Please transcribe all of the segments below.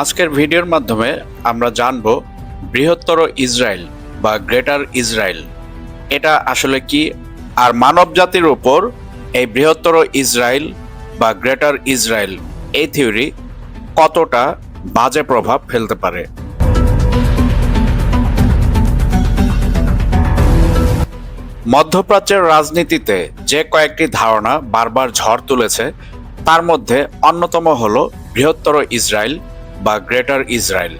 আজকের ভিডিওর মাধ্যমে আমরা জানব বৃহত্তর ইসরায়েল বা গ্রেটার ইসরায়েল। এটা আসলে কি? আর মানব জাতির উপর এই বৃহত্তর ইসরায়েল বা গ্রেটার ইসরায়েল এই থিওরি কতটা বাজে প্রভাব ফেলতে পারে? মধ্যপ্রাচ্যের রাজনীতিতে যে কয়েকটি ধারণা বারবার ঝড় তুলেছে, তার মধ্যে অন্যতম হল বৃহত্তর ইসরায়েল বা গ্রেটার ইসরায়েল।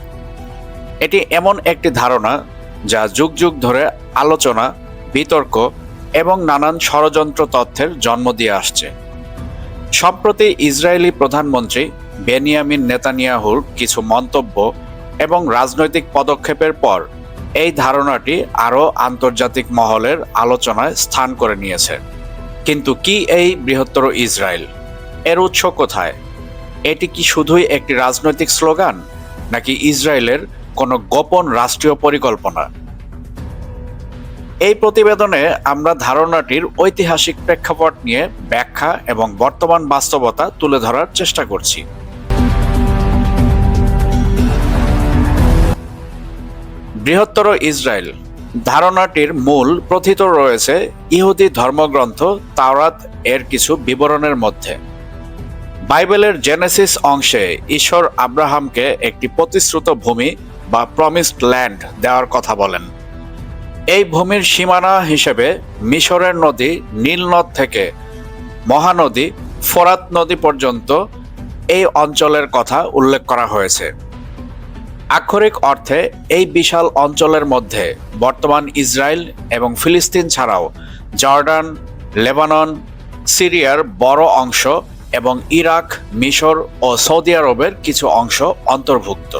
এটি এমন একটি ধারণা যা যুগ যুগ ধরে আলোচনা, বিতর্ক এবং নানান ষড়যন্ত্র তথ্যের জন্ম দিয়ে আসছে। সম্প্রতি ইসরায়েলি প্রধানমন্ত্রী বেনিয়ামিন নেতানিয়াহুর কিছু মন্তব্য এবং রাজনৈতিক পদক্ষেপের পর এই ধারণাটি আরও আন্তর্জাতিক মহলের আলোচনায় স্থান করে নিয়েছে। কিন্তু কি এই বৃহত্তর ইসরায়েল? এর উৎস কোথায়? এটি কি শুধুই একটি রাজনৈতিক স্লোগান, নাকি ইসরায়েলের কোনো গোপন রাষ্ট্রীয় পরিকল্পনা? এই প্রতিবেদনে আমরা ধারণাটির ঐতিহাসিক প্রেক্ষাপট নিয়ে ব্যাখ্যা এবং বর্তমান বাস্তবতা তুলে ধরার চেষ্টা করছি। বৃহত্তর ইসরায়েল, ধারণাটির মূল প্রথিত রয়েছে ইহুদি ধর্মগ্রন্থ তাওরাত এর কিছু বিবরণের মধ্যে। বাইবেলের জেনেসিস অংশে ঈশ্বর আব্রাহামকে একটি প্রতিশ্রুত ভূমি বা প্রমিসড ল্যান্ড দেওয়ার কথা বলেন। এই ভূমির সীমানা হিসেবে মিশরের নদী নীল নদ থেকে মহানদী ফরাত নদী পর্যন্ত এই অঞ্চলের কথা উল্লেখ করা হয়েছে। আক্ষরিক অর্থে এই বিশাল অঞ্চলের মধ্যে বর্তমান ইসরায়েল এবং ফিলিস্তিন ছাড়াও জর্ডান, লেবানন, সিরিয়ার বড় অংশ এবং ইরাক, মিশর ও সৌদি আরবের কিছু অংশ অন্তর্ভুক্ত।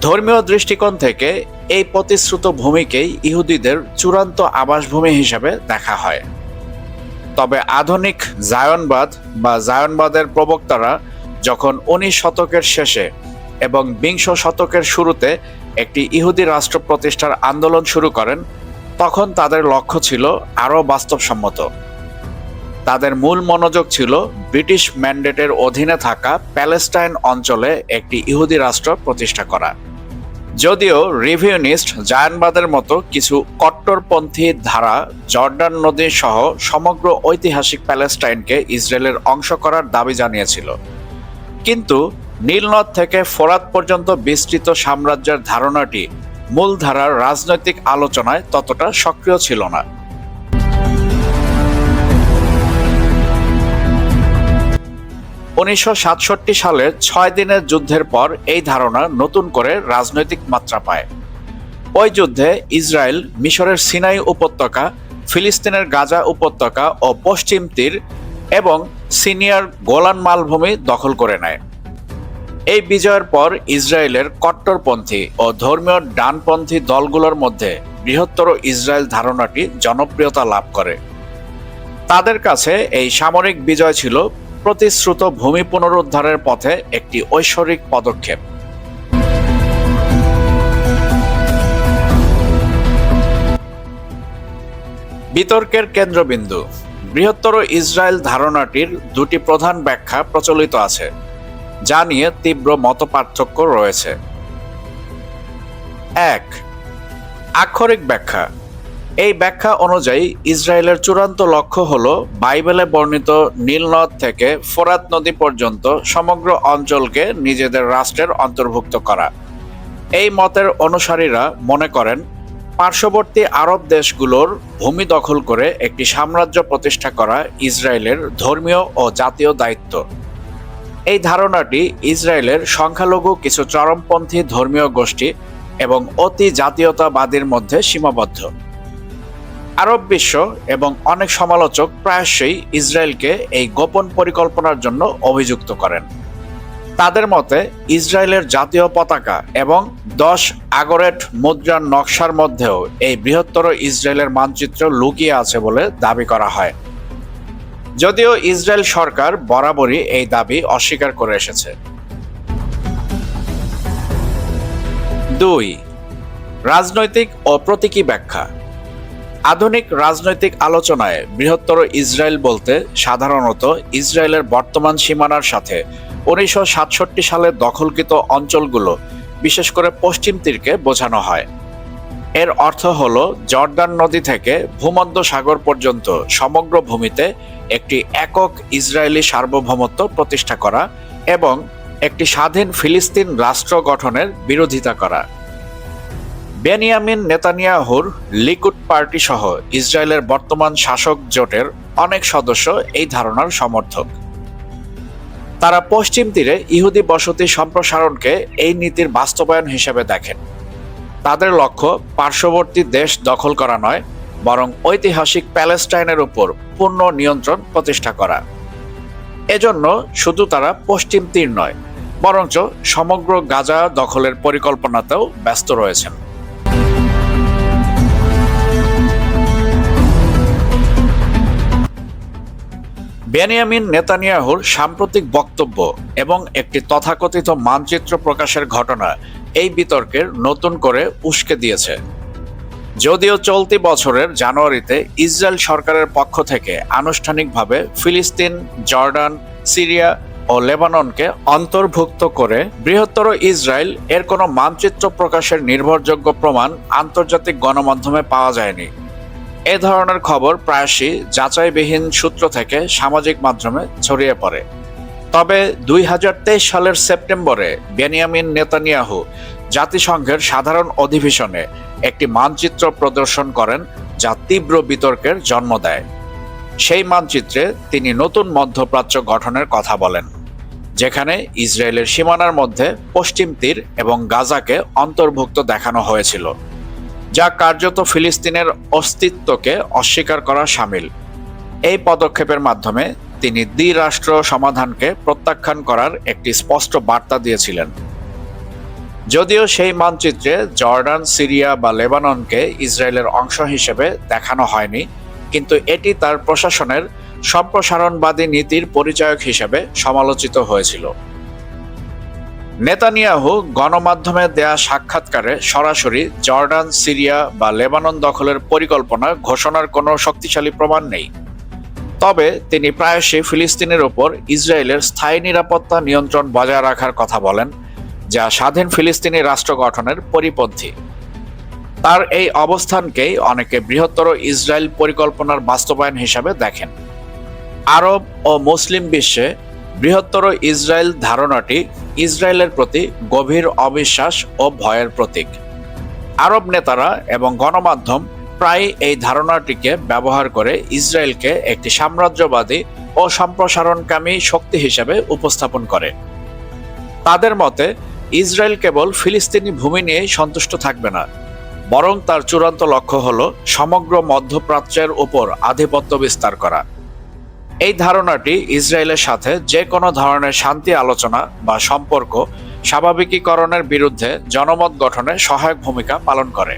ধর্মীয় দৃষ্টিকোণ থেকে এই প্রতিশ্রুত ভূমিকেই ইহুদিদের চূড়ান্ত আবাসভূমি হিসেবে দেখা হয়। তবে আধুনিক জায়নবাদ বা জায়নবাদের প্রবক্তারা যখন উনিশ শতকের শেষে এবং বিংশ শতকের শুরুতে একটি ইহুদি রাষ্ট্র প্রতিষ্ঠার আন্দোলন শুরু করেন, তখন তাদের লক্ষ্য ছিল আরও বাস্তবসম্মত। তাদের মূল মনোযোগ ছিল ব্রিটিশ ম্যান্ডেটের অধীনে থাকা প্যালেস্টাইন অঞ্চলে একটি ইহুদি রাষ্ট্র প্রতিষ্ঠা করা। যদিও রিভিউনিস্ট জায়ানবাদের মতো কিছু কট্টরপন্থী ধারা জর্ডান নদী সহ সমগ্র ঐতিহাসিক প্যালেস্টাইনকে ইসরায়েলের অংশ করার দাবি জানিয়েছিল। কিন্তু নীলনদ থেকে ফোরাত পর্যন্ত বিস্তৃত সাম্রাজ্যের ধারণাটি মূলধারার রাজনৈতিক আলোচনায় ততটা সক্রিয় ছিল না। উনিশশো সালের ছয় দিনের যুদ্ধের পর এই ধারণা নতুন করে রাজনৈতিক মাত্রা পায়। ওই যুদ্ধে ইসরায়েল, মিশরের সিনাই উপত্যকা, ফিলিস্তিনের গাজা উপত্যকা ও পশ্চিম তীর এবং সিনিয়র গোলান মালভূমি দখল করে নেয়। এই বিজয়ের পর ইসরায়েলের কট্টরপন্থী ও ধর্মীয় ডানপন্থী দলগুলোর মধ্যে বৃহত্তর ইসরায়েল ধারণাটি জনপ্রিয়তা লাভ করে। তাদের কাছে এই সামরিক বিজয় ছিল প্রতিশ্রুত ভূমি পুনরুদ্ধারের পথে একটি ঐশ্বরিক পদক্ষেপ। বিতর্কের কেন্দ্রবিন্দু। বৃহত্তর ইসরায়েল ধারণাটির দুটি প্রধান ব্যাখ্যা প্রচলিত আছে, যা নিয়ে তীব্র মতপার্থক্য রয়েছে। এক, আক্ষরিক ব্যাখ্যা। এই ব্যাখ্যা অনুযায়ী ইসরায়েলের চূড়ান্ত লক্ষ্য হল বাইবেলে বর্ণিত নীলনদ থেকে ফোরাত নদী পর্যন্ত সমগ্র অঞ্চলকে নিজেদের রাষ্ট্রের অন্তর্ভুক্ত করা। এই মতের অনুসারীরা মনে করেন, পার্শ্ববর্তী আরব দেশগুলোর ভূমি দখল করে একটি সাম্রাজ্য প্রতিষ্ঠা করা ইসরায়েলের ধর্মীয় ও জাতীয় দায়িত্ব। এই ধারণাটি ইসরায়েলের সংখ্যালঘু কিছু চরমপন্থী ধর্মীয় গোষ্ঠী এবং অতি জাতীয়তাবাদীর মধ্যে সীমাবদ্ধ। আরব বিশ্ব এবং অনেক সমালোচক প্রায়শই ইসরায়েলকে এই গোপন পরিকল্পনার জন্য অভিযুক্ত করেন। তাদের মতে, ইসরায়েলের জাতীয় পতাকা এবং দশ আগরেট মুদ্রার নকশার মধ্যেও এই বৃহত্তর ইসরায়েলের মানচিত্র লুকিয়ে আছে বলে দাবি করা হয়। যদিও ইসরায়েল সরকার বরাবরই এই দাবি অস্বীকার করে এসেছে। দুই, রাজনৈতিক ও প্রতীকী ব্যাখ্যা। আধুনিক রাজনৈতিক আলোচনায় বৃহত্তর ইসরায়েল বলতে সাধারণত ইসরায়েলের বর্তমান সীমানার সাথে উনিশশো সাতষট্টি সালে দখলকৃত অঞ্চলগুলো, বিশেষ করে পশ্চিম তীরকে বোঝানো হয়। এর অর্থ হল জর্দান নদী থেকে ভূমধ্য সাগর পর্যন্ত সমগ্র ভূমিতে একটি একক ইসরায়েলি সার্বভৌমত্ব প্রতিষ্ঠা করা এবং একটি স্বাধীন ফিলিস্তিন রাষ্ট্র গঠনের বিরোধিতা করা। বেনিয়ামিন নেতানিয়াহুর লিকুড পার্টি সহ ইসরায়েলের বর্তমান শাসক জোটের অনেক সদস্য এই ধারণার সমর্থক। তারা পশ্চিম তীরে ইহুদি বসতি সম্প্রসারণকে এই নীতির বাস্তবায়ন হিসেবে দেখেন। তাদের লক্ষ্য পার্শ্ববর্তী দেশ দখল করা নয়, বরং ঐতিহাসিক প্যালেস্টাইনের উপর পূর্ণ নিয়ন্ত্রণ প্রতিষ্ঠা করা। এজন্য শুধু তারা পশ্চিম তীর নয়, বরঞ্চ সমগ্র গাজা দখলের পরিকল্পনাতেও ব্যস্ত রয়েছেন। বেনিয়ামিন নেতানিয়াহুর সাম্প্রতিক বক্তব্য এবং একটি তথাকথিত মানচিত্র প্রকাশের ঘটনা এই বিতর্কের নতুন করে উস্কে দিয়েছে। যদিও চলতি বছরের জানুয়ারিতে ইসরায়েল সরকারের পক্ষ থেকে আনুষ্ঠানিকভাবে ফিলিস্তিন, জর্ডান, সিরিয়া ও লেবাননকে অন্তর্ভুক্ত করে বৃহত্তর ইসরায়েল এর কোনো মানচিত্র প্রকাশের নির্ভরযোগ্য প্রমাণ আন্তর্জাতিক গণমাধ্যমে পাওয়া যায়নি। এ ধরনের খবর প্রায়শই যাচাইবিহীন সূত্র থেকে সামাজিক মাধ্যমে ছড়িয়ে পড়ে। তবে দুই হাজার তেইশ সালের সেপ্টেম্বরে বেনিয়ামিন নেতানিয়াহু জাতিসংঘের সাধারণ অধিবেশনে একটি মানচিত্র প্রদর্শন করেন যা তীব্র বিতর্কের জন্ম দেয়। সেই মানচিত্রে তিনি নতুন মধ্যপ্রাচ্য গঠনের কথা বলেন, যেখানে ইসরায়েলের সীমানার মধ্যে পশ্চিম তীর এবং গাজাকে অন্তর্ভুক্ত দেখানো হয়েছিল। যা কার্যত ফিলিস্তিনের অস্তিত্বকে অস্বীকার করা সামিল। এই পদক্ষেপের মাধ্যমে তিনি দ্বিরাষ্ট্র সমাধানকে প্রত্যাখ্যান করার একটি স্পষ্ট বার্তা দিয়েছিলেন। যদিও সেই মানচিত্রে জর্ডান, সিরিয়া বা লেবাননকে ইসরায়েলের অংশ হিসেবে দেখানো হয়নি, কিন্তু এটি তার প্রশাসনের সম্প্রসারণবাদী নীতির পরিচায়ক হিসেবে সমালোচিত হয়েছিল। নেতানিয়াহু গণমাধ্যমে দেয়া সাক্ষাৎকারে সরাসরি জর্ডান, সিরিয়া বা লেবানন দখলের পরিকল্পনা ঘোষণার কোনো শক্তিশালী প্রমাণ নেই। তবে তিনি প্রায়শই ফিলিস্তিনের ওপর ইসরায়েলের স্থায়ী নিরাপত্তা নিয়ন্ত্রণ বজায় রাখার কথা বলেন, যা স্বাধীন ফিলিস্তিনি রাষ্ট্র গঠনের পরিপন্থী। তার এই অবস্থানকেই অনেকে বৃহত্তর ইসরায়েল পরিকল্পনার বাস্তবায়ন হিসাবে দেখেন। আরব ও মুসলিম বিশ্বে বৃহত্তর ইসরায়েল ধারণাটি ইসরায়েলের প্রতি গভীর অবিশ্বাস ও ভয়ের প্রতীক। আরব নেতারা এবং গণমাধ্যম প্রায় এই ধারণাটিকে ব্যবহার করে ইসরায়েলকে একটি সাম্রাজ্যবাদী ও সম্প্রসারণকামী শক্তি হিসেবে উপস্থাপন করে। তাদের মতে, ইসরায়েল কেবল ফিলিস্তিনি ভূমি নিয়েই সন্তুষ্ট থাকবে না, বরং তার চূড়ান্ত লক্ষ্য হল সমগ্র মধ্যপ্রাচ্যের উপর আধিপত্য বিস্তার করা। এই ধারণাটি ইসরায়েলের সাথে যে কোনো ধরনের শান্তি আলোচনা বা সম্পর্ক স্বাভাবিকীকরণের বিরুদ্ধে জনমত গঠনে সহায়ক ভূমিকা পালন করে।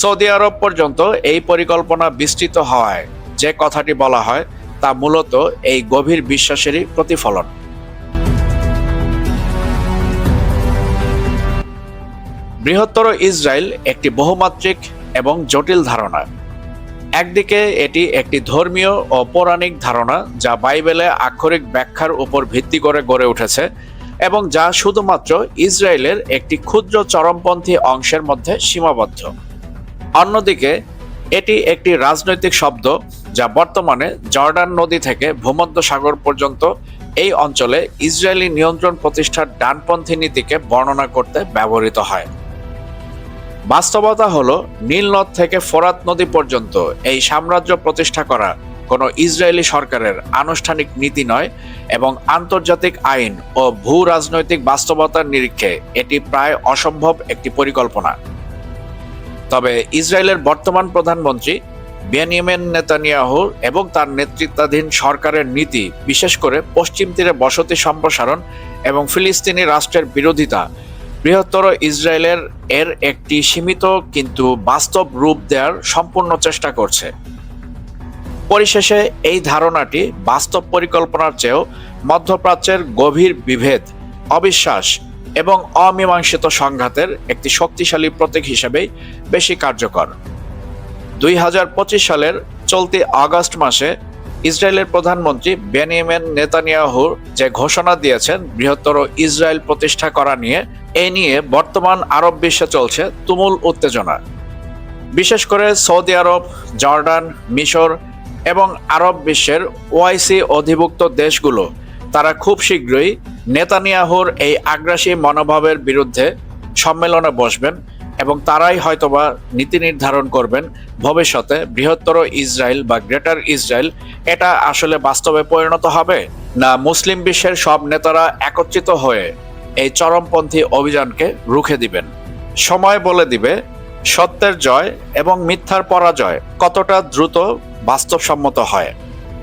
সৌদি আরব পর্যন্ত এই পরিকল্পনা বিস্তৃত হওয়ায় যে কথাটি বলা হয়, তা মূলত এই গভীর বিশ্বাসেরই প্রতিফলন। বৃহত্তর ইসরায়েল একটি বহুমাত্রিক এবং জটিল ধারণা। একদিকে এটি একটি ধর্মীয় ও পৌরাণিক ধারণা যা বাইবেলে আক্ষরিক ব্যাখ্যার উপর ভিত্তি করে গড়ে উঠেছে এবং যা শুধুমাত্র ইসরায়েলের একটি ক্ষুদ্র চরমপন্থী অংশের মধ্যে সীমাবদ্ধ। অন্যদিকে, এটি একটি রাজনৈতিক শব্দ যা বর্তমানে জর্ডান নদী থেকে ভূমধ্য সাগর পর্যন্ত এই অঞ্চলে ইসরায়েলি নিয়ন্ত্রণ প্রতিষ্ঠার ডানপন্থী নীতিকে বর্ণনা করতে ব্যবহৃত হয়। বাস্তবতা হলো নীলনদ থেকে ফোরাত নদী পর্যন্ত এই সাম্রাজ্য প্রতিষ্ঠা করা কোনো ইসরায়েলি সরকারের আনুষ্ঠানিক নীতি নয় এবং আন্তর্জাতিক আইন ও ভূ রাজনৈতিক বাস্তবতার নিরীক্ষে এটি প্রায় অসম্ভব একটি পরিকল্পনা। তবে ইসরায়েলের বর্তমান প্রধানমন্ত্রী বেনিয়ামিন নেতানিয়াহু এবং তার নেতৃত্বাধীন সরকারের নীতি, বিশেষ করে পশ্চিম তীরে বসতি সম্প্রসারণ এবং ফিলিস্তিনি রাষ্ট্রের বিরোধিতা বৃহত্তর ইসরায়েলের এর একটি সীমিত কিন্তু বাস্তব রূপ দেওয়ার সম্পূর্ণ চেষ্টা করছে। পরিশেষে এই ধারণাটি বাস্তব পরিকল্পনার চেয়েও মধ্যপ্রাচ্যের গভীর বিভেদ, অবিশ্বাস এবং অমীমাংসিত সংঘাতের একটি শক্তিশালী প্রতীক হিসেবেই বেশি কার্যকর। দুই হাজার পঁচিশ সালের চলতি আগস্ট মাসে ইসরায়েলের প্রধানমন্ত্রী বেনিয়ামিন নেতানিয়াহুর যে ঘোষণা দিয়েছেন বৃহত্তর ইসরায়েল প্রতিষ্ঠা করা নিয়ে, এ নিয়ে বর্তমান আরব বিশ্বে চলছে তুমুল উত্তেজনা। বিশেষ করে সৌদি আরব, জর্ডান, মিশর এবং আরব বিশ্বের ওআইসি অধিভুক্ত দেশগুলো, তারা খুব শীঘ্রই নেতানিয়াহুর এই আগ্রাসী মনোভাবের বিরুদ্ধে সম্মেলনে বসবেন। এবং তারাই হয়তোবা নীতি নির্ধারণ করবেন ভবিষ্যতে বৃহত্তর ইসরায়েল বা গ্রেটার ইসরায়েল, এটা আসলে বাস্তবে পরিণত হবে না মুসলিম বিশ্বের সব নেতারা একত্রিত হয়ে এই চরমপন্থী অভিযানকে রুখে দিবেন? সময় বলে দিবে, সত্যের জয় এবং মিথ্যার পরাজয় কতটা দ্রুত বাস্তবসম্মত হয়?